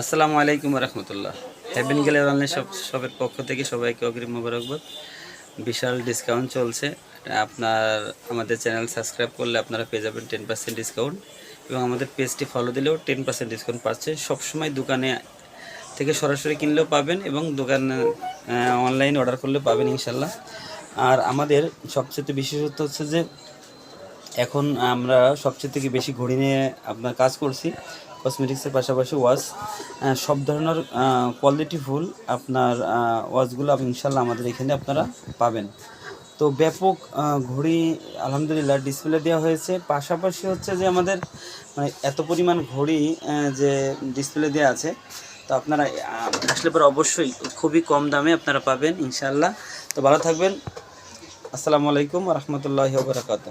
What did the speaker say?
আসসালামু আলাইকুম রহমতুল্লাহ। হ্যাভেন গেলে অনলাইন সব সবের পক্ষ থেকে সবাইকে অগ্রিম মোবারকবাদ। বিশাল ডিসকাউন্ট চলছে। আপনার আমাদের চ্যানেল সাবস্ক্রাইব করলে আপনারা পেয়ে যাবেন টেন পার্সেন্ট ডিসকাউন্ট এবং আমাদের পেজটি ফলো দিলেও টেন পার্সেন্ট ডিসকাউন্ট পাচ্ছে। সবসময় দোকানে থেকে সরাসরি কিনলেও পাবেন এবং দোকানে অনলাইন অর্ডার করলেও পাবেন ইনশাল্লাহ। আর আমাদের সবচেয়ে বিশেষত্ব হচ্ছে যে, এখন আমরা সবচেয়ে থেকে বেশি ঘড়ি নিয়ে আপনার কাজ করছি। কসমেটিক্সের পাশাপাশি ওয়াচ সব ধরনের কোয়ালিটি ফুল আপনার আপনি ইনশাল্লাহ আমাদের এখানে আপনারা পাবেন। তো ব্যাপক ঘড়ি আলহামদুলিল্লাহ ডিসপ্লে দেওয়া হয়েছে। পাশাপাশি হচ্ছে যে আমাদের মানে এত পরিমাণ ঘড়ি যে ডিসপ্লে দেওয়া আছে, তো আপনারা আসলে পরে অবশ্যই খুবই কম দামে আপনারা পাবেন ইনশাল্লাহ তো ভালো থাকবেন। আসসালামু আলাইকুম রহমতুল্লাহ বরাকাত